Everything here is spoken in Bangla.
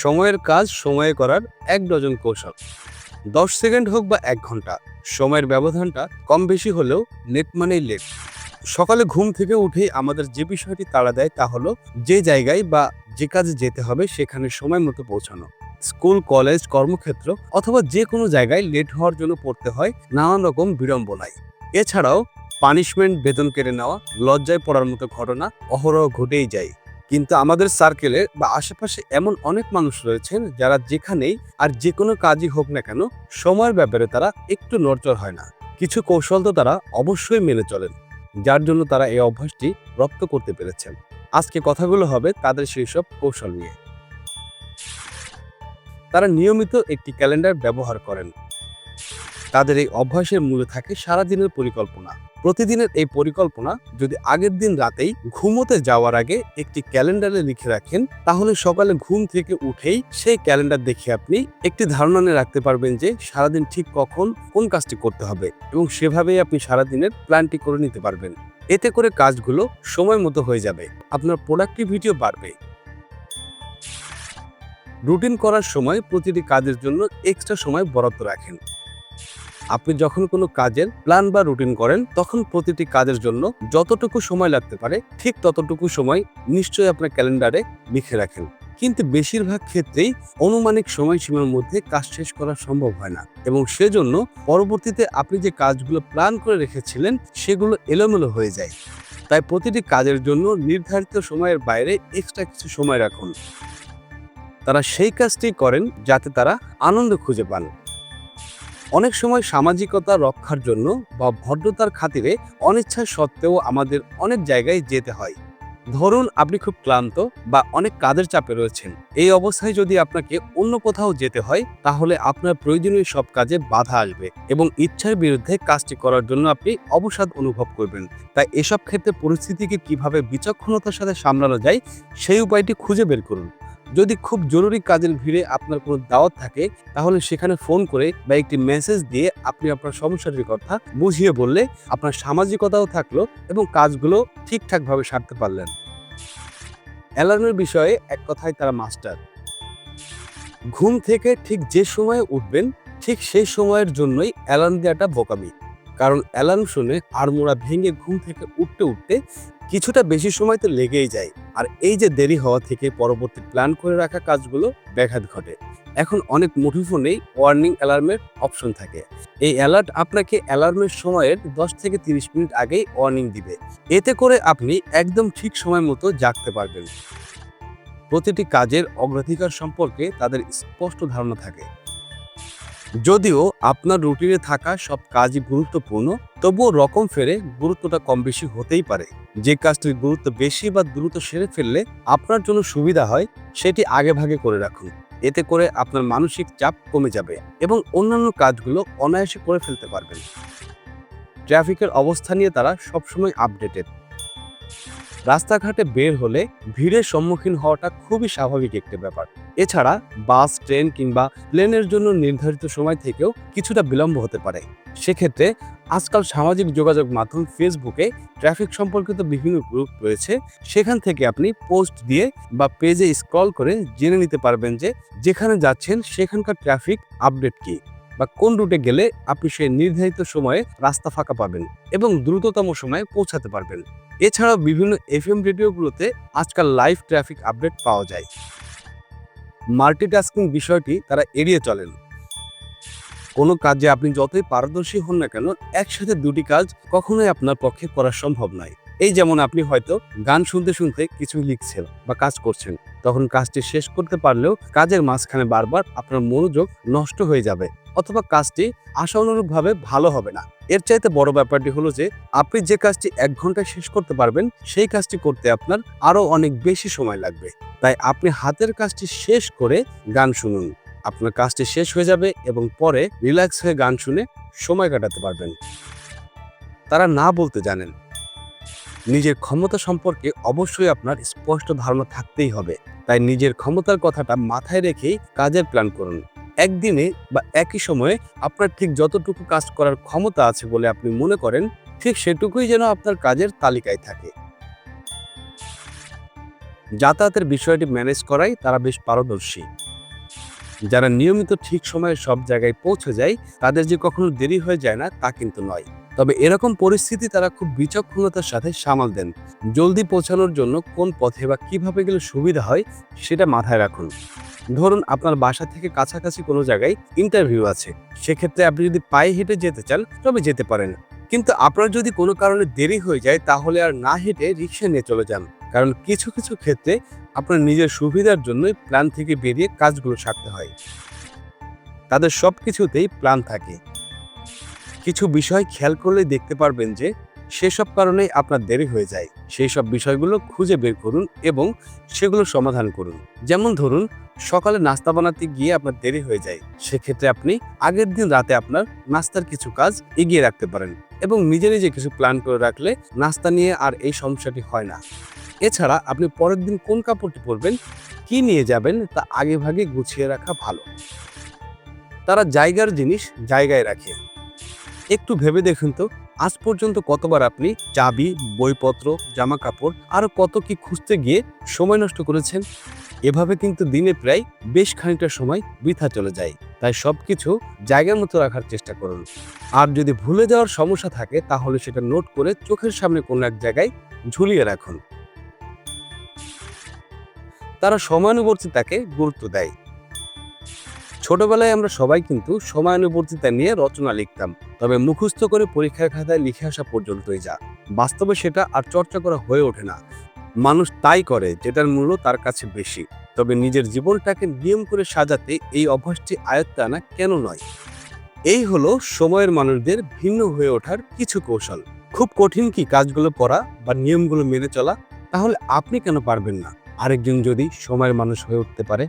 সময়ের কাজ সময়ে করার এক ডজন কৌশল। দশ সেকেন্ড হোক বা এক ঘণ্টা, সময়ের ব্যবধানটা কম বেশি হলেও নেট মানেই লেট। সকালে ঘুম থেকে উঠেই আমাদের যে বিষয়টি তাড়া দেয় তা হলো যে জায়গায় বা যে কাজে যেতে হবে সেখানে সময় মতো পৌঁছানো। স্কুল, কলেজ, কর্মক্ষেত্র অথবা যে কোনো জায়গায় লেট হওয়ার জন্য পড়তে হয় নানান রকম বিড়ম্বনায়। এছাড়াও পানিশমেন্ট, বেতন কেড়ে নেওয়া, লজ্জায় পড়ার মতো ঘটনা অহরহ ঘটেই যায়। কিন্তু আমাদের সার্কেলে বা আশেপাশে এমন অনেক মানুষ রয়েছেন যারা যেখানেই আর যে কোনো কাজই হোক না কেন সময়ের ব্যাপারে তারা একটু নড়চড় হয় না। কিছু কৌশল তো তারা অবশ্যই মেনে চলেন, যার জন্য তারা এই অভ্যাসটি রপ্ত করতে পেরেছেন। আজকে কথাগুলো হবে তাদের সেই সব কৌশল নিয়ে। তারা নিয়মিত একটি ক্যালেন্ডার ব্যবহার করেন। তাদের এই অভ্যাসের মূলে থাকে সারাদিনের পরিকল্পনা। প্রতিদিনের এই পরিকল্পনা যদি আগের দিন রাতেই ঘুমোতে যাওয়ার আগে একটি ক্যালেন্ডারে লিখে রাখেন, তাহলে সকালে ঘুম থেকে উঠেই সেই ক্যালেন্ডার দেখে আপনি একটি ধারণা নিয়ে রাখতে পারবেন যে সারাদিন ঠিক কখন কোন কাজটি করতে হবে এবং সেভাবেই আপনি সারাদিনের প্ল্যানটি করে নিতে পারবেন। এতে করে কাজগুলো সময় মতো হয়ে যাবে, আপনার প্রোডাক্টিভিটিও বাড়বে। রুটিন করার সময় প্রতিটি কাজের জন্য এক্সট্রা সময় বরাদ্দ রাখেন। আপনি যখন কোনো কাজের প্ল্যান বা রুটিন করেন, তখন প্রতিটি কাজের জন্য যতটুকু সময় লাগতে পারে, ঠিক ততটুকু সময় নিশ্চয়ই আপনার ক্যালেন্ডারে লিখে রাখেন। কিন্তু বেশিরভাগ ক্ষেত্রেই অনুমানিক সময়সীমার মধ্যে কাজ শেষ করা সম্ভব হয় না এবং সেজন্য পরবর্তীতে আপনি যে কাজগুলো প্ল্যান করে রেখেছিলেন, সেগুলো এলোমেলো হয়ে যায়। তাই প্রতিটি কাজের জন্য নির্ধারিত সময়ের বাইরে এক্সট্রা কিছু সময় রাখুন। তারা সেই কাজটি করেন যাতে তারা আনন্দ খুঁজে পান। অনেক সময় সামাজিকতা রক্ষার জন্য বা ভদ্রতার খাতিরে অনিচ্ছা সত্ত্বেও আমাদের অনেক জায়গায় যেতে হয়। ধরুন, আপনি খুব ক্লান্ত বা অনেক কাজের চাপে রয়েছেন। এই অবস্থায় যদি আপনাকে অন্য কোথাও যেতে হয়, তাহলে আপনার প্রয়োজনীয় সব কাজে বাধা আসবে এবং ইচ্ছার বিরুদ্ধে কাজটি করার জন্য আপনি অবসাদ অনুভব করবেন। তাই এসব ক্ষেত্রে পরিস্থিতিকে কীভাবে বিচক্ষণতার সাথে সামলানো যায়, সেই উপায়টি খুঁজে বের করুন। যদি খুব জরুরি কাজের ভিড়ে আপনার কোনো দাওয়াত থাকে, তাহলে সেখানে ফোন করে বা একটি মেসেজ দিয়ে আপনি আপনার সমস্যাটির কথা বুঝিয়ে বললে আপনার সামাজিকতাও থাকল এবং কাজগুলো ঠিকঠাকভাবে সারতে পারলেন। অ্যালার্মের বিষয়ে এক কথায় তারা মাস্টার। ঘুম থেকে ঠিক যে সময়ে উঠবেন, ঠিক সেই সময়ের জন্যই অ্যালার্ম দেওয়াটা বোকামি। কারণ অ্যালার্ম শুনে আড়মোড়া ভেঙে ঘুম থেকে উঠতে উঠতে কিছুটা বেশি সময় তো লেগেই যায়। আর এই যে দেরি হওয়া থেকে পরবর্তী প্ল্যান করে রাখা কাজগুলো ব্যাঘাত ঘটে। এখন অনেক মুঠোফোনেই ওয়ার্নিং অ্যালার্মের অপশন থাকে। এই অ্যালার্ট আপনাকে অ্যালার্মের সময়ের দশ থেকে তিরিশ মিনিট আগেই ওয়ার্নিং দিবে। এতে করে আপনি একদম ঠিক সময় মতো জাগতে পারবেন। প্রতিটি কাজের অগ্রাধিকার সম্পর্কে তাদের স্পষ্ট ধারণা থাকে। যদিও আপনার রুটিনে থাকা সব কাজই গুরুত্বপূর্ণ, তবুও রকম ফেরে গুরুত্বটা কম বেশি হতেই পারে। যে কাজটির গুরুত্ব বেশি বা দ্রুত সেরে ফেললে আপনার জন্য সুবিধা হয়, সেটি আগে ভাগে করে রাখুন। এতে করে আপনার মানসিক চাপ কমে যাবে এবং অন্যান্য কাজগুলো অনায়াসে করে ফেলতে পারবেন। ট্রাফিকের অবস্থা নিয়ে তারা সবসময় আপডেটেড। রাস্তাঘাটে বের হলে ভিড়ের সম্মুখীন হওয়াটা খুবই স্বাভাবিক একটি ব্যাপার। এছাড়া বাস, ট্রেন কিংবা প্লেনের জন্য নির্ধারিত সময় থেকেও কিছুটা বিলম্ব হতে পারে। সেক্ষেত্রে আজকাল সামাজিক যোগাযোগ মাধ্যম ফেসবুকে ট্রাফিক সম্পর্কিত বিভিন্ন গ্রুপ রয়েছে। সেখান থেকে আপনি পোস্ট দিয়ে বা পেজে স্ক্রল করে জেনে নিতে পারবেন যে যেখানে যাচ্ছেন সেখানকার ট্রাফিক আপডেট কি বা কোন রুটে গেলে আপনি সেই নির্ধারিত সময়ে রাস্তা ফাঁকা পাবেন এবং দ্রুততম সময়ে পৌঁছাতে পারবেন। এছাড়াও বিভিন্ন এফ এম রেডিওগুলোতে আজকাল লাইভ ট্রাফিক আপডেট পাওয়া যায়। মাল্টিটাস্কিং বিষয়টি তারা এড়িয়ে চলেন। কোনো কাজে আপনি যতই পারদর্শী হন না কেন, একসাথে দুটি কাজ কখনোই আপনার পক্ষে করা সম্ভব নয়। এই যেমন আপনি হয়তো গান শুনতে শুনতে কিছু লিখছেন বা কাজ করছেন, তখন কাজটি শেষ করতে পারলেও কাজের মাঝখানে বারবার আপনার মনোযোগ নষ্ট হয়ে যাবে অথবা কাজটি আশানুরূপভাবে ভালো হবে না। এর চাইতে বড় ব্যাপারটি হলো যে, আপনি যে কাজটি এক ঘন্টায় শেষ করতে পারবেন, সেই কাজটি করতে আপনার আরও অনেক বেশি সময় লাগবে। তাই আপনি হাতের কাজটি শেষ করে গান শুনুন। আপনার কাজটি শেষ হয়ে যাবে এবং পরে রিল্যাক্স হয়ে গান শুনে সময় কাটাতে পারবেন। তারা না বলতে জানেন নিজের ক্ষমতা সম্পর্কে অবশ্যই আপনার স্পষ্ট ধারণা থাকতেই হবে। তাই নিজের ক্ষমতার কথাটা মাথায় রেখেই কাজের প্ল্যান করুন। একদিনে বা একই সময়ে আপনার ঠিক যতটুকু কাজ করার ক্ষমতা আছে বলে আপনি মনে করেন, ঠিক সেটুকুই যেন আপনার কাজের তালিকায় থাকে। যাতায়াতের বিষয়টি ম্যানেজ করাই তারা বেশ পারদর্শী। যারা নিয়মিত ঠিক সময়ে সব জায়গায় পৌঁছে যায়, তাদের যে কখনো দেরি হয়ে যায় না, তা কিন্তু নয়। তবে এরকম পরিস্থিতি তারা খুব বিচক্ষণতার সাথে সামাল দেন। জলদি পৌঁছানোর জন্য কোন পথে বা কীভাবে গেলে সুবিধা হয় সেটা মাথায় রাখুন। ধরুন আপনার বাসা থেকে কাছাকাছি কোনো জায়গায় ইন্টারভিউ আছে। সেক্ষেত্রে আপনি যদি পায়ে হেঁটে যেতে চান, তবে যেতে পারেন। কিন্তু আপনার যদি কোনো কারণে দেরি হয়ে যায়, তাহলে আর না হেঁটে রিক্সা নিয়ে চলে যান। কারণ কিছু কিছু ক্ষেত্রে আপনার নিজের সুবিধার জন্যই প্ল্যান থেকে বেরিয়ে কাজগুলো সারতে হয়। তাদের সব কিছুতেই প্ল্যান থাকে। কিছু বিষয় খেয়াল করলে দেখতে পারবেন যে সেসব কারণেই আপনার দেরি হয়ে যায়। সেই সব বিষয়গুলো খুঁজে বের করুন এবং সেগুলো সমাধান করুন। যেমন ধরুন, সকালে নাস্তা বানাতে গিয়ে আপনার দেরি হয়ে যায়। সেক্ষেত্রে আপনি আগের দিন রাতে আপনার নাস্তার কিছু কাজ এগিয়ে রাখতে পারেন এবং নিজে নিজে কিছু প্ল্যান করে রাখলে নাস্তা নিয়ে আর এই সমস্যাটি হয় না। এছাড়া আপনি পরের দিন কোন কাপড়টি পরবেন, কি নিয়ে যাবেন তা আগেভাগে গুছিয়ে রাখা ভালো। তারা জায়গার জিনিস জায়গায় রাখে। একটু ভেবে দেখুন তো, আজ পর্যন্ত কতবার আপনি চাবি, বইপত্র জামা কাপড় আরও কত কি খুঁজতে গিয়ে সময় নষ্ট করেছেন? এভাবে কিন্তু দিনে প্রায় বেশ খানিকটা সময় বৃথা চলে যায়। তাই সব কিছু জায়গার মতো রাখার চেষ্টা করুন। আর যদি ভুলে যাওয়ার সমস্যা থাকে, তাহলে সেটা নোট করে চোখের সামনে কোনো এক জায়গায় ঝুলিয়ে রাখুন। তারা সময়ানুবর্তিতাকে গুরুত্ব দেয়। ছোটবেলায় আমরা সবাই কিন্তু সময়ানুবর্তিতা নিয়ে রচনা লিখতাম, তবে মুখস্থ করে পরীক্ষার খাতায় লিখে আসা পর্যন্তই যা। বাস্তবে সেটা আর চর্চা করা হয়ে ওঠে না। মানুষ তাই করে, যেটার মূল্য তার কাছে বেশি। তবে নিজের জীবনটাকে নিয়ম করে সাজাতে এই অভ্যাসটি আয়ত্তে আনা কেন নয়? এই হলো সময়ের মানুষদের ভিন্ন হয়ে ওঠার কিছু কৌশল। খুব কঠিন কি কাজগুলো করা বা নিয়মগুলো মেনে চলা? তাহলে আপনি কেন পারবেন না? আরেকজন যদি সময়ের মানুষ হয়ে উঠতে পারে